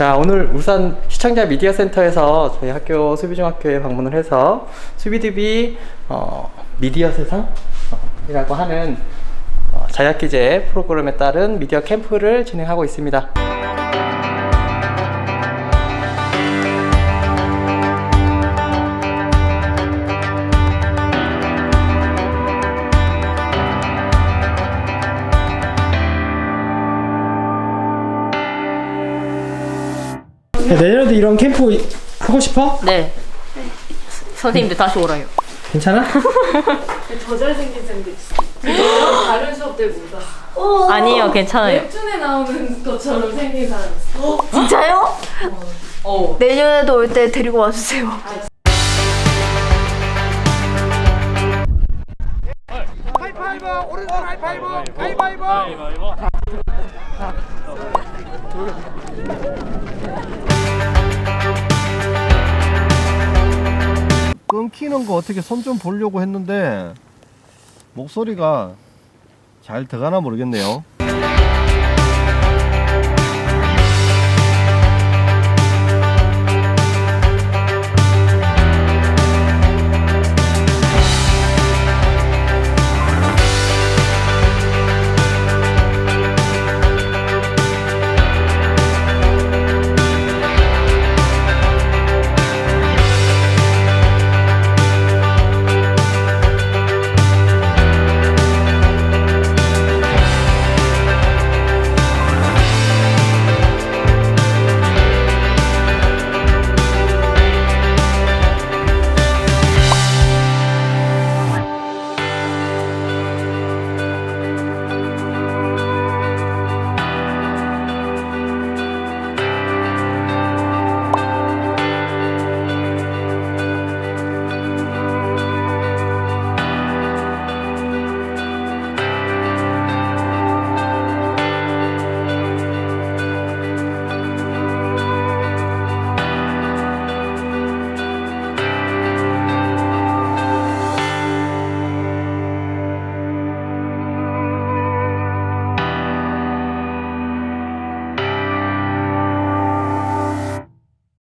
자, 오늘 울산 시청자 미디어 센터에서 저희 학교 수비중학교에 방문을 해서 수비드비 어, 미디어 세상이라고 하는 어, 자약기제 프로그램에 따른 미디어 캠프를 진행하고 있습니다. 내년에도 이런 캠프 하고 싶어? 네. 선생님들 다시 오라요. 괜찮아? 더 잘생긴 쌤도 있어. 다른 수업들 보다 아니요, 괜찮아요. 웹툰에 나오는 것처럼 생긴 사람 있어. 진짜요? 어. 내년에도 올 때 데리고 와주세요. 끊기는 거 어떻게 손 좀 보려고 했는데 목소리가 잘 들어가나 모르겠네요.